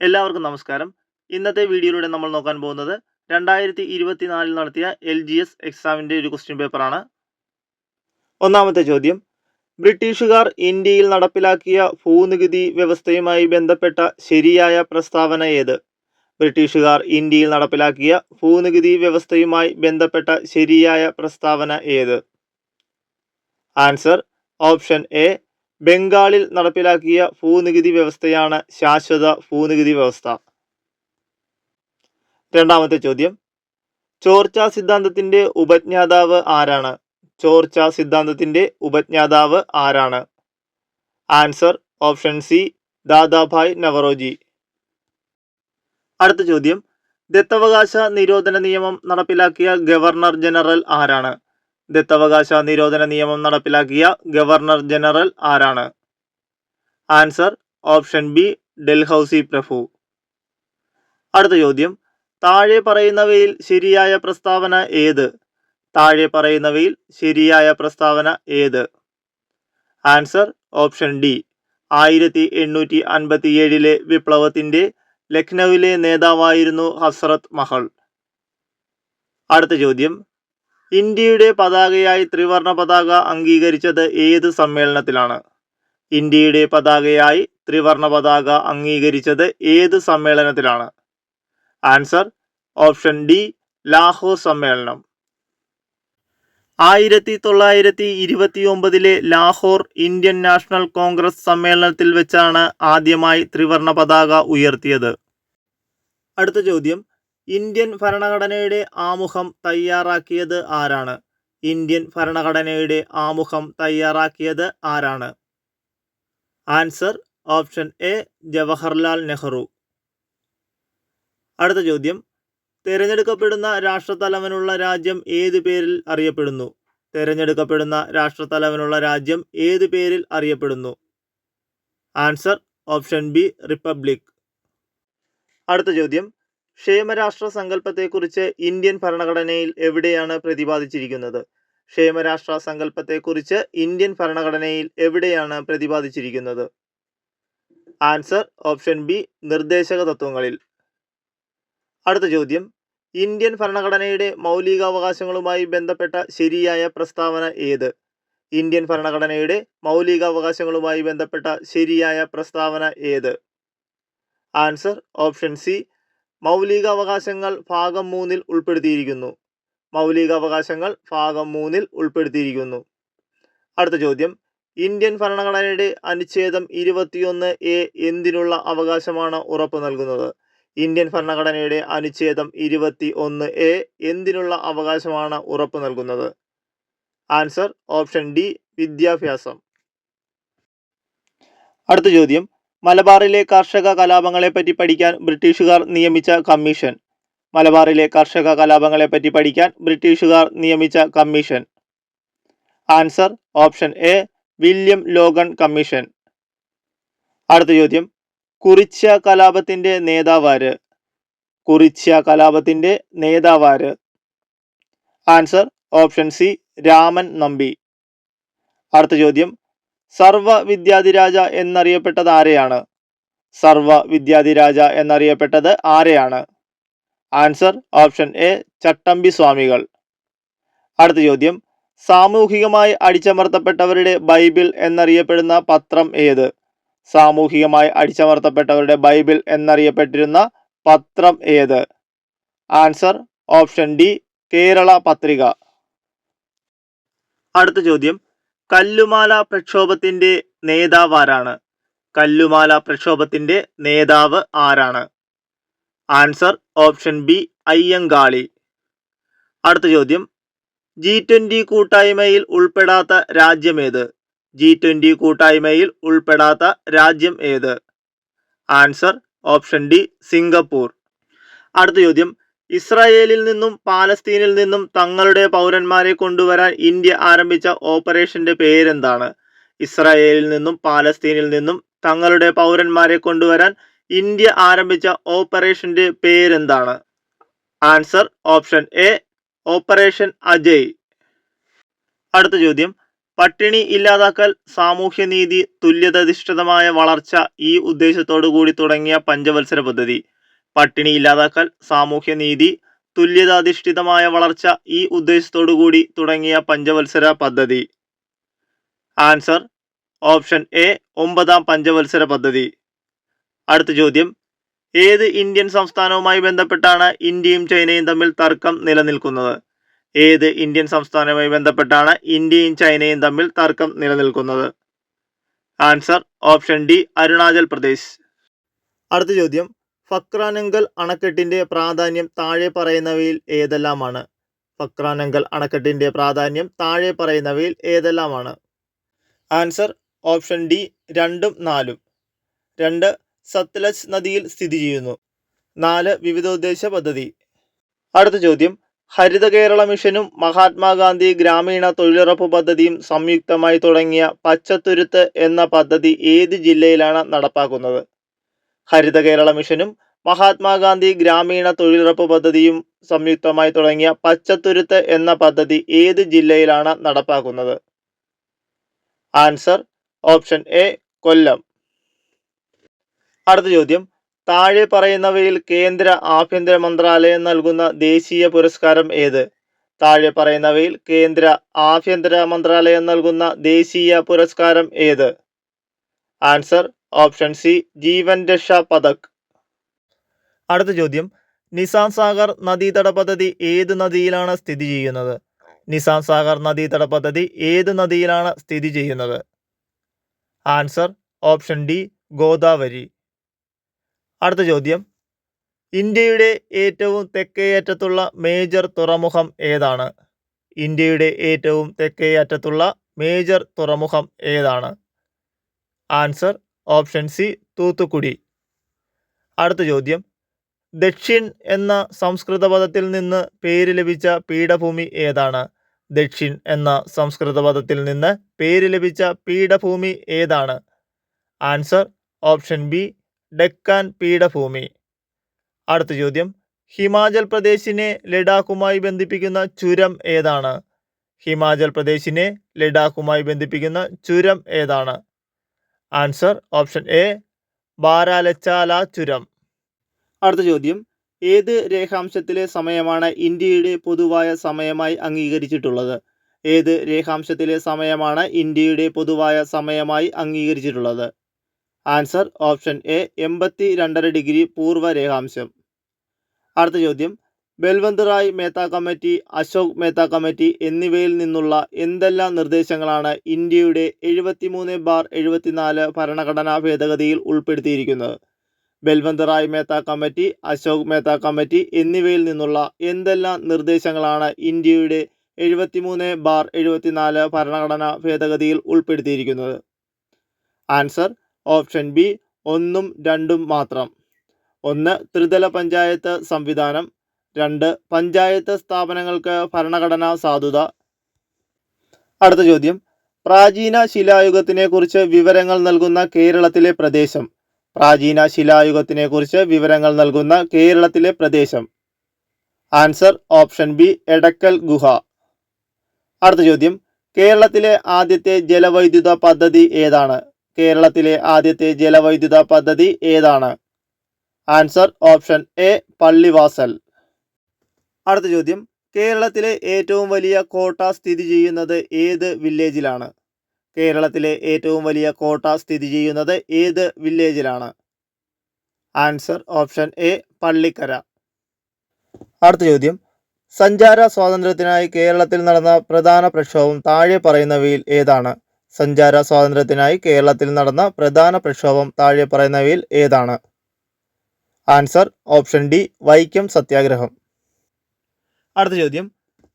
എല്ലാവർക്കും നമസ്കാരം. ഇന്നത്തെ വീഡിയോയിലൂടെ നമ്മൾ നോക്കാൻ പോകുന്നത് രണ്ടായിരത്തി ഇരുപത്തിനാലിൽ നടത്തിയ എൽ ജി എസ് എക്സാമിന്റെ ഒരു ക്വസ്റ്റ്യൻ പേപ്പറാണ് ഒന്നാമത്തെ ചോദ്യം. ബ്രിട്ടീഷുകാർ ഇന്ത്യയിൽ നടപ്പിലാക്കിയ ഭൂനികുതി വ്യവസ്ഥയുമായി ബന്ധപ്പെട്ട ശരിയായ പ്രസ്താവന ഏത്? ബ്രിട്ടീഷുകാർ ഇന്ത്യയിൽ നടപ്പിലാക്കിയ ഭൂനികുതി വ്യവസ്ഥയുമായി ബന്ധപ്പെട്ട ശരിയായ പ്രസ്താവന ഏത്? ആൻസർ ഓപ്ഷൻ എ ബംഗാളിൽ നടപ്പിലാക്കിയ ഭൂനികുതി വ്യവസ്ഥയാണ് ശാശ്വത ഭൂനികുതി വ്യവസ്ഥ. രണ്ടാമത്തെ ചോദ്യം. ചോർച്ച സിദ്ധാന്തത്തിന്റെ ഉപജ്ഞാതാവ് ആരാണ്? ചോർച്ച സിദ്ധാന്തത്തിന്റെ ഉപജ്ഞാതാവ് ആരാണ്? Answer option C Dadabhai Naoroji. അടുത്ത ചോദ്യം. ദത്തവകാശ നിരോധന നിയമം നടപ്പിലാക്കിയ ഗവർണർ ജനറൽ ആരാണ്? ദത്തവകാശ നിരോധന നിയമം നടപ്പിലാക്കിയ ഗവർണർ ജനറൽ ആരാണ്? ആൻസർ ഓപ്ഷൻ ബി ഡൽഹൌസി പ്രഭു. അടുത്ത ചോദ്യം. താഴെ പറയുന്നവയിൽ ശരിയായ പ്രസ്താവന ഏത്? താഴെ പറയുന്നവയിൽ ശരിയായ പ്രസ്താവന ഏത്? Answer option D. ആയിരത്തി എണ്ണൂറ്റി അൻപത്തി ഏഴിലെ വിപ്ലവത്തിന്റെ ലക്നൌവിലെ നേതാവായിരുന്നു ഹസ്രത് മഹൾ. അടുത്ത ചോദ്യം. ഇന്ത്യയുടെ പതാകയായി ത്രിവർണ പതാക അംഗീകരിച്ചത് ഏത് സമ്മേളനത്തിലാണ്? ഇന്ത്യയുടെ പതാകയായി ത്രിവർണ പതാക അംഗീകരിച്ചത് ഏത് സമ്മേളനത്തിലാണ്? ആൻസർ ഓപ്ഷൻ ഡി ലാഹോർ സമ്മേളനം. ആയിരത്തി തൊള്ളായിരത്തി ഇരുപത്തി ഒമ്പതിലെ ലാഹോർ ഇന്ത്യൻ നാഷണൽ കോൺഗ്രസ് സമ്മേളനത്തിൽ വെച്ചാണ് ആദ്യമായി ത്രിവർണ പതാക ഉയർത്തിയത്. അടുത്ത ചോദ്യം. ഇന്ത്യൻ ഭരണഘടനയുടെ ആമുഖം തയ്യാറാക്കിയത് ആരാണ്? ഇന്ത്യൻ ഭരണഘടനയുടെ ആമുഖം തയ്യാറാക്കിയത് ആരാണ്? Answer option A Jawaharlal Nehru. അടുത്ത ചോദ്യം. തിരഞ്ഞെടുക്കപ്പെടുന്ന രാഷ്ട്രത്തലവനുള്ള രാജ്യം ഏത് പേരിൽ അറിയപ്പെടുന്നു? തിരഞ്ഞെടുക്കപ്പെടുന്ന രാഷ്ട്രത്തലവനുള്ള രാജ്യം ഏത് പേരിൽ അറിയപ്പെടുന്നു? Answer option B republic. അടുത്ത ചോദ്യം. ക്ഷേമരാഷ്ട്ര സങ്കല്പത്തെക്കുറിച്ച് ഇന്ത്യൻ ഭരണഘടനയിൽ എവിടെയാണ് പ്രതിപാദിച്ചിരിക്കുന്നത്? ക്ഷേമരാഷ്ട്ര സങ്കല്പത്തെക്കുറിച്ച് ഇന്ത്യൻ ഭരണഘടനയിൽ എവിടെയാണ് പ്രതിപാദിച്ചിരിക്കുന്നത്? ആൻസർ ഓപ്ഷൻ ബി നിർദ്ദേശക തത്വങ്ങളിൽ. അടുത്ത ചോദ്യം. ഇന്ത്യൻ ഭരണഘടനയുടെ മൗലികാവകാശങ്ങളുമായി ബന്ധപ്പെട്ട ശരിയായ പ്രസ്താവന ഏത്? ഇന്ത്യൻ ഭരണഘടനയുടെ മൗലികാവകാശങ്ങളുമായി ബന്ധപ്പെട്ട ശരിയായ പ്രസ്താവന ഏത്? ആൻസർ ഓപ്ഷൻ സി മൗലികാവകാശങ്ങൾ ഭാഗം മൂന്നിൽ ഉൾപ്പെടുത്തിയിരിക്കുന്നു. മൗലികാവകാശങ്ങൾ ഭാഗം മൂന്നിൽ ഉൾപ്പെടുത്തിയിരിക്കുന്നു. അടുത്ത ചോദ്യം. ഇന്ത്യൻ ഭരണഘടനയുടെ അനുച്ഛേദം ഇരുപത്തിയൊന്ന് എ എന്തിനുള്ള അവകാശമാണ് ഉറപ്പ് നൽകുന്നത്? ഇന്ത്യൻ ഭരണഘടനയുടെ അനുച്ഛേദം ഇരുപത്തി ഒന്ന് എ എന്തിനുള്ള അവകാശമാണ് ഉറപ്പ് നൽകുന്നത്? ആൻസർ ഓപ്ഷൻ ഡി വിദ്യാഭ്യാസം. അടുത്ത ചോദ്യം. മലബാറിലെ കർഷക കലാപങ്ങളെപ്പറ്റി പഠിക്കാൻ ബ്രിട്ടീഷുകാർ നിയമിച്ച കമ്മീഷൻ. മലബാറിലെ കർഷക കലാപങ്ങളെപ്പറ്റി പഠിക്കാൻ ബ്രിട്ടീഷുകാർ നിയമിച്ച commission. Answer option A William Logan commission. അടുത്ത ചോദ്യം. കുറിച്യ കലാപത്തിന്റെ നേതാവാര് കുറിച്യ കലാപത്തിന്റെ നേതാവാര് answer option C Raman Nambi. അടുത്ത ചോദ്യം. സർവ വിദ്യാധിരാജ എന്നറിയപ്പെട്ടത് ആരെയാണ്? സർവ വിദ്യാധിരാജ എന്നറിയപ്പെട്ടത് ആരെയാണ്? ആൻസർ ഓപ്ഷൻ എ ചട്ടമ്പി സ്വാമികൾ. അടുത്ത ചോദ്യം. സാമൂഹികമായി അടിച്ചമർത്തപ്പെട്ടവരുടെ ബൈബിൾ എന്നറിയപ്പെടുന്ന പത്രം ഏത്? സാമൂഹികമായി അടിച്ചമർത്തപ്പെട്ടവരുടെ ബൈബിൾ എന്നറിയപ്പെട്ടിരുന്ന പത്രം ഏത്? ആൻസർ ഓപ്ഷൻ ഡി കേരള പത്രിക. അടുത്ത ചോദ്യം. കല്ലുമാല പ്രക്ഷോഭത്തിന്റെ നേതാവ് ആരാണ് കല്ലുമാല പ്രക്ഷോഭത്തിന്റെ നേതാവ് ആരാണ്? Answer option B Ayyankali. അടുത്ത ചോദ്യം. ജി ട്വന്റി കൂട്ടായ്മയിൽ ഉൾപ്പെടാത്ത രാജ്യം ഏത്? ജി ട്വന്റി കൂട്ടായ്മയിൽ ഉൾപ്പെടാത്ത രാജ്യം ഏത്? Answer option D Singapore. അടുത്ത ചോദ്യം. ഇസ്രായേലിൽ നിന്നും പാലസ്തീനിൽ നിന്നും തങ്ങളുടെ പൗരന്മാരെ കൊണ്ടുവരാൻ ഇന്ത്യ ആരംഭിച്ച ഓപ്പറേഷന്റെ പേരെന്താണ്? ഇസ്രായേലിൽ നിന്നും പാലസ്തീനിൽ നിന്നും തങ്ങളുടെ പൗരന്മാരെ കൊണ്ടുവരാൻ ഇന്ത്യ ആരംഭിച്ച ഓപ്പറേഷന്റെ പേരെന്താണ്? Answer option A operation Ajay. അടുത്ത ചോദ്യം. പട്ടിണി ഇല്ലാതാക്കൽ സാമൂഹ്യനീതി തുല്യതധിഷ്ഠിതമായ വളർച്ച ഈ ഉദ്ദേശത്തോടു കൂടി തുടങ്ങിയ പഞ്ചവത്സര പദ്ധതി. പട്ടിണി ഇല്ലാതാക്കൽ സാമൂഹ്യനീതി തുല്യതാധിഷ്ഠിതമായ വളർച്ച ഈ ഉദ്ദേശത്തോടു കൂടി തുടങ്ങിയ പഞ്ചവത്സര പദ്ധതി. ആൻസർ ഓപ്ഷൻ എ ഒമ്പതാം പഞ്ചവത്സര പദ്ധതി. അടുത്ത ചോദ്യം ഏത് ഇന്ത്യൻ സംസ്ഥാനവുമായി ബന്ധപ്പെട്ടാണ് ഇന്ത്യയും ചൈനയും തമ്മിൽ തർക്കം നിലനിൽക്കുന്നത്? ഏത് ഇന്ത്യൻ സംസ്ഥാനവുമായി ബന്ധപ്പെട്ടാണ് ഇന്ത്യയും ചൈനയും തമ്മിൽ തർക്കം നിലനിൽക്കുന്നത്? Answer option D Arunachal Pradesh. അടുത്ത ചോദ്യം ഫക്രാനങ്കൽ അണക്കെട്ടിന്റെ പ്രാധാന്യം താഴെ പറയുന്നവയിൽ ഏതെല്ലാമാണ്? ഫക്രാനങ്കൽ അണക്കെട്ടിന്റെ പ്രാധാന്യം താഴെ പറയുന്നവയിൽ ഏതെല്ലാമാണ്? ആൻസർ ഓപ്ഷൻ ഡി രണ്ടും നാലും. രണ്ട് സത്ലജ് നദിയിൽ സ്ഥിതി ചെയ്യുന്നു. നാല് വിവിധോദ്ദേശ പദ്ധതി. അടുത്ത ചോദ്യം. ഹരിത കേരള മിഷനും മഹാത്മാഗാന്ധി ഗ്രാമീണ തൊഴിലുറപ്പ് പദ്ധതിയും സംയുക്തമായി തുടങ്ങിയ പച്ചത്തുരുത്ത് എന്ന പദ്ധതി ഏത് ജില്ലയിലാണ് നടപ്പാക്കുന്നത്? ഹരിത കേരള മിഷനും മഹാത്മാഗാന്ധി ഗ്രാമീണ തൊഴിലുറപ്പ് പദ്ധതിയും സംയുക്തമായി തുടങ്ങിയ പച്ചത്തുരുത്ത് എന്ന പദ്ധതി ഏത് ജില്ലയിലാണ് നടപ്പാക്കുന്നത്? Answer option A Kollam. അടുത്ത ചോദ്യം. താഴെ പറയുന്നവയിൽ കേന്ദ്ര ആഭ്യന്തര മന്ത്രാലയം നൽകുന്ന ദേശീയ പുരസ്കാരം ഏത്? താഴെ പറയുന്നവയിൽ കേന്ദ്ര ആഭ്യന്തര മന്ത്രാലയം നൽകുന്ന ദേശീയ പുരസ്കാരം ഏത്? ആൻസർ ഓപ്ഷൻ സി ജീവൻ രക്ഷാ പതക് അടുത്ത ചോദ്യം. നിസാം സാഗർ നദീതട പദ്ധതി ഏത് നദിയിലാണ് സ്ഥിതി ചെയ്യുന്നത്? നിസാം സാഗർ നദീതട പദ്ധതി ഏത് നദിയിലാണ് സ്ഥിതി ചെയ്യുന്നത്? Answer option D Godavari. അടുത്ത ചോദ്യം. ഇന്ത്യയുടെ ഏറ്റവും തെക്കേയറ്റത്തുള്ള മേജർ തുറമുഖം ഏതാണ്? ഇന്ത്യയുടെ ഏറ്റവും തെക്കേയറ്റത്തുള്ള മേജർ തുറമുഖം ഏതാണ്? Answer option C Thoothukudi. അടുത്ത ചോദ്യം. ദക്ഷിൺ എന്ന സംസ്കൃത പദത്തിൽ നിന്ന് പേര് ലഭിച്ച പീഠഭൂമി ഏതാണ്? ദക്ഷിൺ എന്ന സംസ്കൃത പദത്തിൽ നിന്ന് പേര് ലഭിച്ച പീഠഭൂമി ഏതാണ്? ആൻസർ ഓപ്ഷൻ ബി ഡെക്കാൻ പീഠഭൂമി. അടുത്ത ചോദ്യം. ഹിമാചൽ പ്രദേശിനെ ലഡാക്കുമായി ബന്ധിപ്പിക്കുന്ന ചുരം ഏതാണ്? ഹിമാചൽ പ്രദേശിനെ ലഡാക്കുമായി ബന്ധിപ്പിക്കുന്ന ചുരം ഏതാണ്? ആൻസർ ഓപ്ഷൻ എ ബാരാലച്ചാല ചുരം. അടുത്ത ചോദ്യം. ഏത് രേഖാംശത്തിലെ സമയമാണ് ഇന്ത്യയുടെ പൊതുവായ സമയമായി അംഗീകരിച്ചിട്ടുള്ളത്? ഏത് രേഖാംശത്തിലെ സമയമാണ് ഇന്ത്യയുടെ പൊതുവായ സമയമായി അംഗീകരിച്ചിട്ടുള്ളത്? ആൻസർ ഓപ്ഷൻ എ എൺപത്തി രണ്ടര ഡിഗ്രി പൂർവ രേഖാംശം. അടുത്ത ചോദ്യം. ബൽവന്ത് റായ് മേത്ത കമ്മിറ്റി അശോക് മേത്ത കമ്മിറ്റി എന്നിവയിൽ നിന്നുള്ള എന്തെല്ലാം നിർദ്ദേശങ്ങളാണ് ഇന്ത്യയുടെ എഴുപത്തിമൂന്ന് ബാർ എഴുപത്തിനാല് ഭരണഘടനാ ഭേദഗതിയിൽ ഉൾപ്പെടുത്തിയിരിക്കുന്നത്? ബൽവന്ത് റായ് മേത്ത കമ്മിറ്റി അശോക് മേത്ത കമ്മിറ്റി എന്നിവയിൽ നിന്നുള്ള എന്തെല്ലാം നിർദ്ദേശങ്ങളാണ് ഇന്ത്യയുടെ എഴുപത്തിമൂന്ന് ബാർ എഴുപത്തിനാല് ഭരണഘടനാ ഭേദഗതിയിൽ ഉൾപ്പെടുത്തിയിരിക്കുന്നത്? ആൻസർ ഓപ്ഷൻ ബി ഒന്നും രണ്ടും മാത്രം. ഒന്ന് ത്രിതല പഞ്ചായത്ത് സംവിധാനം. രണ്ട് പഞ്ചായത്ത് സ്ഥാപനങ്ങൾക്ക് ഭരണഘടനാ സാധുത. അടുത്ത ചോദ്യം. പ്രാചീന ശിലായുഗത്തിനെ കുറിച്ച് വിവരങ്ങൾ നൽകുന്ന കേരളത്തിലെ പ്രദേശം. പ്രാചീന ശിലായുഗത്തിനെ കുറിച്ച് വിവരങ്ങൾ നൽകുന്ന കേരളത്തിലെ പ്രദേശം. ആൻസർ ഓപ്ഷൻ ബി എടക്കൽ ഗുഹ. അടുത്ത ചോദ്യം. കേരളത്തിലെ ആദ്യത്തെ ജലവൈദ്യുത പദ്ധതി ഏതാണ്? കേരളത്തിലെ ആദ്യത്തെ ജലവൈദ്യുത പദ്ധതി ഏതാണ്? Answer option A Pallivasal. അടുത്ത ചോദ്യം. കേരളത്തിലെ ഏറ്റവും വലിയ കോട്ട സ്ഥിതി ചെയ്യുന്നത് ഏത് വില്ലേജിലാണ്? കേരളത്തിലെ ഏറ്റവും വലിയ കോട്ട സ്ഥിതി ചെയ്യുന്നത് ഏത് വില്ലേജിലാണ്? Answer option A Pallikkara. അടുത്ത ചോദ്യം. സഞ്ചാര സ്വാതന്ത്ര്യത്തിനായി കേരളത്തിൽ നടന്ന പ്രധാന പ്രക്ഷോഭം താഴെ പറയുന്നവയിൽ ഏതാണ്? സഞ്ചാര സ്വാതന്ത്ര്യത്തിനായി കേരളത്തിൽ നടന്ന പ്രധാന പ്രക്ഷോഭം താഴെ പറയുന്നവയിൽ ഏതാണ്? ആൻസർ ഓപ്ഷൻ ഡി വൈക്കം സത്യാഗ്രഹം. അടുത്ത ചോദ്യം.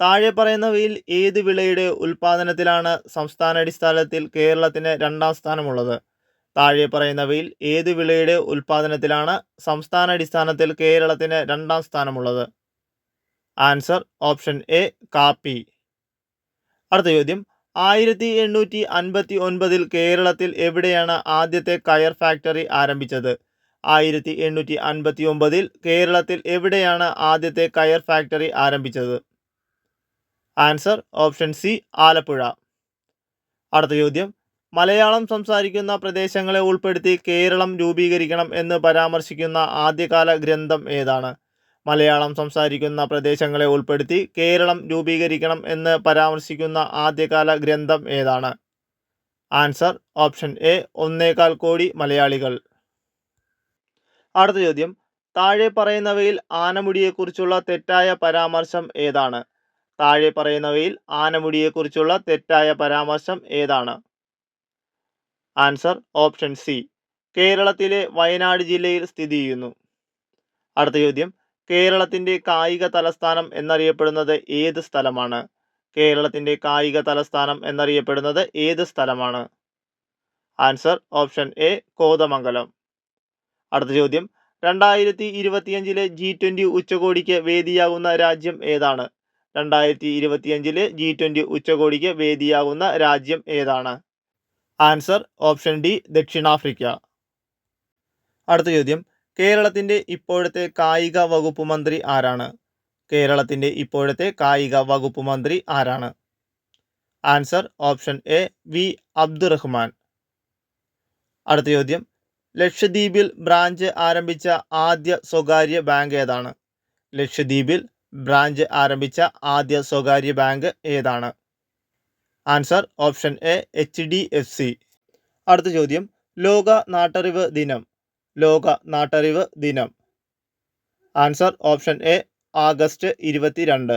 താഴെ പറയുന്നവയിൽ ഏത് വിളയുടെ ഉൽപാദനത്തിലാണ് സംസ്ഥാനാടിസ്ഥാനത്തിൽ കേരളത്തിന് രണ്ടാം സ്ഥാനമുള്ളത്? താഴെ പറയുന്നവയിൽ ഏത് വിളയുടെ ഉൽപാദനത്തിലാണ് സംസ്ഥാനാടിസ്ഥാനത്തിൽ കേരളത്തിന് രണ്ടാം സ്ഥാനമുള്ളത്? ആൻസർ ഓപ്ഷൻ എ കാപ്പി. അടുത്ത ചോദ്യം. ആയിരത്തി എണ്ണൂറ്റി അൻപത്തി ഒൻപതിൽ കേരളത്തിൽ എവിടെയാണ് ആദ്യത്തെ കയർ ഫാക്ടറി ആരംഭിച്ചത്? ആയിരത്തി എണ്ണൂറ്റി അൻപത്തി ഒമ്പതിൽ കേരളത്തിൽ എവിടെയാണ് ആദ്യത്തെ കയർ ഫാക്ടറി ആരംഭിച്ചത്? Answer option C Alappuzha. അടുത്ത ചോദ്യം. മലയാളം സംസാരിക്കുന്ന പ്രദേശങ്ങളെ ഉൾപ്പെടുത്തി കേരളം രൂപീകരിക്കണം എന്ന് പരാമർശിക്കുന്ന ആദ്യകാല ഗ്രന്ഥം ഏതാണ്? മലയാളം സംസാരിക്കുന്ന പ്രദേശങ്ങളെ ഉൾപ്പെടുത്തി കേരളം രൂപീകരിക്കണം എന്ന് പരാമർശിക്കുന്ന ആദ്യകാല ഗ്രന്ഥം ഏതാണ്? ആൻസർ ഓപ്ഷൻ എ ഒന്നേകാൽ കോടി മലയാളികൾ. അടുത്ത ചോദ്യം. താഴെ പറയുന്നവയിൽ ആനമുടിയെക്കുറിച്ചുള്ള തെറ്റായ പരാമർശം ഏതാണ്? താഴെ പറയുന്നവയിൽ ആനമുടിയെക്കുറിച്ചുള്ള തെറ്റായ പരാമർശം ഏതാണ്? Answer option C. കേരളത്തിലെ വയനാട് ജില്ലയിൽ സ്ഥിതി ചെയ്യുന്നു അടുത്ത ചോദ്യം. കേരളത്തിന്റെ കായിക തലസ്ഥാനം എന്നറിയപ്പെടുന്നത് ഏത് സ്ഥലമാണ്? കേരളത്തിന്റെ കായിക തലസ്ഥാനം എന്നറിയപ്പെടുന്നത് ഏത് സ്ഥലമാണ്? Answer option A Kothamangalam. അടുത്ത ചോദ്യം. രണ്ടായിരത്തി ഇരുപത്തിയഞ്ചിലെ ജി ട്വന്റി ഉച്ചകോടിക്ക് വേദിയാകുന്ന രാജ്യം ഏതാണ്? രണ്ടായിരത്തി ഇരുപത്തിയഞ്ചിലെ ജി ട്വന്റി ഉച്ചകോടിക്ക് വേദിയാകുന്ന രാജ്യം ഏതാണ്? ആൻസർ ഓപ്ഷൻ ഡി ദക്ഷിണാഫ്രിക്ക. അടുത്ത ചോദ്യം. കേരളത്തിന്റെ ഇപ്പോഴത്തെ കായിക വകുപ്പ് മന്ത്രി ആരാണ്? കേരളത്തിന്റെ ഇപ്പോഴത്തെ കായിക വകുപ്പ് മന്ത്രി ആരാണ്? Answer option A V Abdurahman. അടുത്ത ചോദ്യം. ലക്ഷദ്വീപിൽ ബ്രാഞ്ച് ആരംഭിച്ച ആദ്യ സ്വകാര്യ ബാങ്ക് ഏതാണ്? ലക്ഷദ്വീപിൽ ബ്രാഞ്ച് ആരംഭിച്ച ആദ്യ സ്വകാര്യ ബാങ്ക് ഏതാണ്? Answer option A H D F C. അടുത്ത ചോദ്യം. ലോക നാട്ടറിവ് ദിനം. ലോക നാട്ടറിവ് ദിനം. ആൻസർ ഓപ്ഷൻ എ ആഗസ്റ്റ് ഇരുപത്തിരണ്ട്.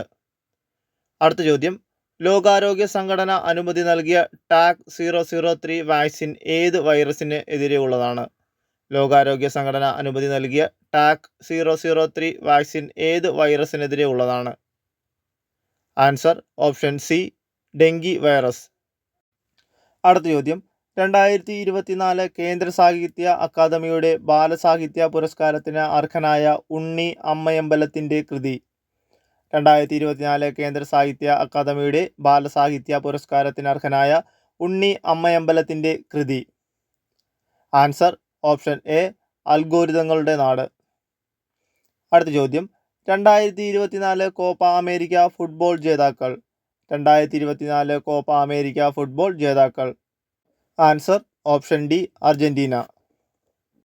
അടുത്ത ചോദ്യം. ലോകാരോഗ്യ സംഘടന അനുമതി നൽകിയ TAK zero zero three vaccine ഏത് വൈറസിന് എതിരെയുള്ളതാണ്? ലോകാരോഗ്യ സംഘടന അനുമതി നൽകിയ TAK zero zero three vaccine ഏത് വൈറസിനെതിരെ ഉള്ളതാണ്? Answer option C dengue virus. അടുത്ത ചോദ്യം. രണ്ടായിരത്തി ഇരുപത്തിനാല് കേന്ദ്ര സാഹിത്യ അക്കാദമിയുടെ ബാലസാഹിത്യ പുരസ്കാരത്തിന് അർഹനായ ഉണ്ണി അമ്മയമ്പലത്തിന്റെ കൃതി. രണ്ടായിരത്തി ഇരുപത്തിനാല് കേന്ദ്ര സാഹിത്യ അക്കാദമിയുടെ ബാലസാഹിത്യ പുരസ്കാരത്തിന് അർഹനായ ഉണ്ണി അമ്മയമ്പലത്തിന്റെ കൃതി. ആൻസർ ഓപ്ഷൻ എ അൽഗോരിതങ്ങളുടെ നാട്. അടുത്ത ചോദ്യം. രണ്ടായിരത്തി ഇരുപത്തിനാല് കോപ്പ അമേരിക്ക ഫുട്ബോൾ ജേതാക്കൾ. രണ്ടായിരത്തി ഇരുപത്തിനാല് കോപ്പ അമേരിക്ക ഫുട്ബോൾ ജേതാക്കൾ. Answer option D Argentina.